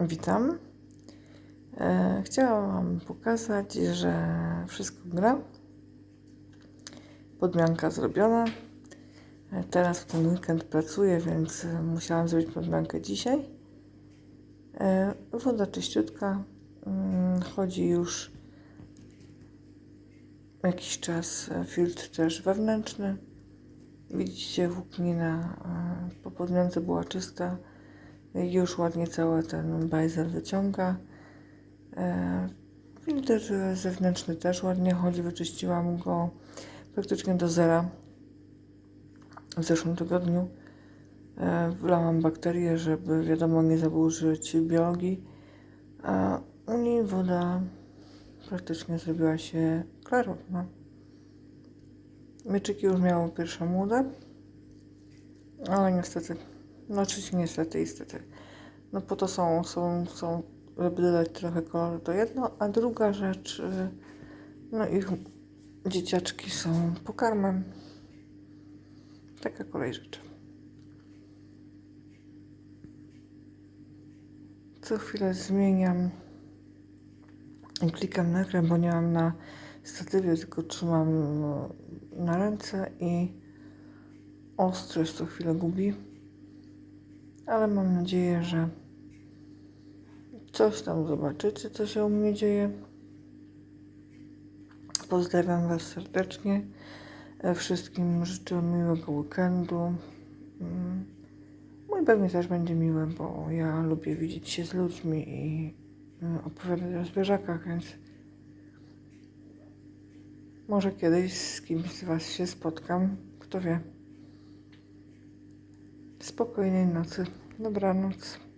Witam. E, chciałam Wam pokazać, że wszystko gra. Podmianka zrobiona. E, teraz w ten weekend pracuję, więc musiałam zrobić podmiankę dzisiaj. E, woda czyściutka. Mm, chodzi już jakiś czas. Filtr też wewnętrzny. Widzicie, włóknina po podmiance była czysta. Już ładnie cały ten bajzel wyciąga. E, Filtr zewnętrzny też ładnie chodzi. Wyczyściłam go praktycznie do zera w zeszłym tygodniu. E, Wlałam bakterie, żeby wiadomo nie zaburzyć biologii. A u niej woda praktycznie zrobiła się klarowna. Mieczyki już miały pierwsze młode, ale niestety, oczywiście niestety, niestety. No po to są, są, są żeby dodać trochę koloru to jedno, a druga rzecz, y, no ich dzieciaczki są pokarmem. Taka kolej rzeczy. Co chwilę zmieniam i klikam na ekran, bo nie mam na statywie, tylko trzymam no, na ręce i ostrość co chwilę gubi. Ale mam nadzieję, że coś tam zobaczycie, co się u mnie dzieje. Pozdrawiam Was serdecznie. E, Wszystkim życzę miłego weekendu. Mm, Mój pewnie też będzie miły, bo ja lubię widzieć się z ludźmi i y, opowiadać o zwierzakach, więc może kiedyś z kimś z Was się spotkam. Kto wie. Spokojnej nocy. Dobranoc.